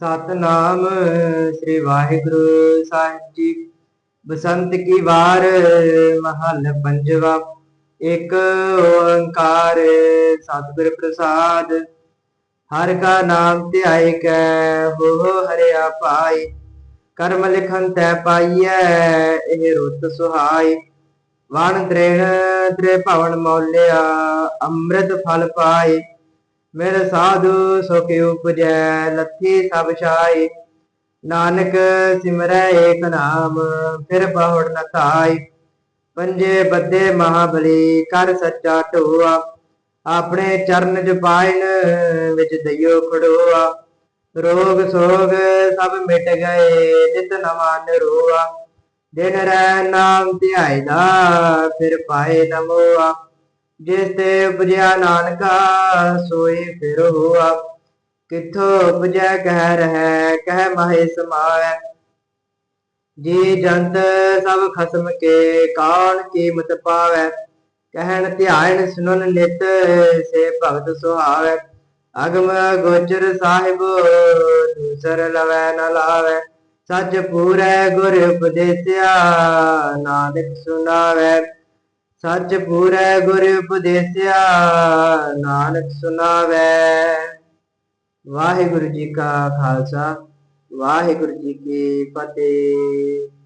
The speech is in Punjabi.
ਸਤਨਾਮ ਸ੍ਰੀ ਵਾਹਿਗੁਰੂ ਸਾਹਿਬ ਜੀ। ਬਸੰਤ ਕੀ ਵਾਰ ਮਹੱਲ ਪੰਜਵਾ। ਇੱਕ ਓੰਕਾਰ ਸਤਿਗੁਰ ਪ੍ਰਸਾਦ। ਹਰ ਕਾ ਨਾਮ ਧਿਆਏ ਕੈ, ਹੋ ਹਰਿਆ ਪਾਈ ਕਰਮ ਲਿਖਨ ਤੈ ਪਾਈਐ, ਇਹ ਰੁੱਤ ਸੁਹਾਈ ਵਣ ਤ੍ਰੇਣ ਤ੍ਰੇ ਭਵਨ ਮੌਲਿਆ, ਅੰਮ੍ਰਿਤ ਫਲ ਪਾਈ ਮੇਰੇ ਸਾਧੂ ਸੁਖ ਉਪਜੈ, ਲੱਥੀ ਸਭ ਛਾਈ ਨਾਨਕ ਸਿਮਰੈ ਏਕ ਨਾਮ, ਫਿਰ ਬਹੁੜ ਨ ਥਾਈ ਪੰਜੇ ਬੱਦੇ ਮਹਾਬਲੀ, ਕਰ ਸੱਚਾ ਢੋਆ। ਆਪਣੇ ਚਰਨ ਜਪਾਇਨ ਵਿੱਚ ਦਈਓ ਖੜੋਆ। ਰੋਗ ਸੋਗ ਸਭ ਮਿਟ ਗਏ, ਨਿਤ ਨਵਾਂ ਨਿਰੋਆ। ਦਿਨ ਰਹਿ ਨਾਮ ਧਿਆਇਦਾ, ਫਿਰ ਪਾਏ ਨਮੋਆ ਜਿਸ ਤੇ ਉਪਜਿਆ ਨਾਨਕਾ, ਸੋਈ ਫਿਰ ਹੋਆ ਕਿੱਥੋਂ ਉਪਜੈ ਕਹਿ ਰਹਿ, ਕਹਿ ਮਾਹੇ ਸਮਾਵੈ। ਜੀ ਜੰਤ ਸਭ ਖਸਮ ਕੇ, ਕੌਣ ਕੀਮਤ ਪਾਵੈ? ਕਹਿਣ ਧਿਆਨ ਸੁਨਨ ਨਿਤ, ਸੇ ਭਗਤ ਸੁਹਾਵੈ। ਅਗਮ ਗੋਚਰ ਸਾਹਿਬ, ਦੂਸਰ ਲਵੈ ਨ ਲਾਵੈ। ਸੱਚ ਪੂਰੈ ਗੁਰ ਉਪਦੇਸਿਆ, ਨਾਨਕ ਸੁਨਾਵੈ। ਸੱਚ ਪੂਰੈ ਗੁਰ ਉਪਦੇਸਿਆ ਨਾਨਕ ਸੁਨਾਵੈ। ਵਾਹਿਗੁਰੂ ਜੀ ਕਾ ਖਾਲਸਾ ਵਾਹਿਗੁਰੂ ਜੀ ਕੀ ਫਤਿਹ।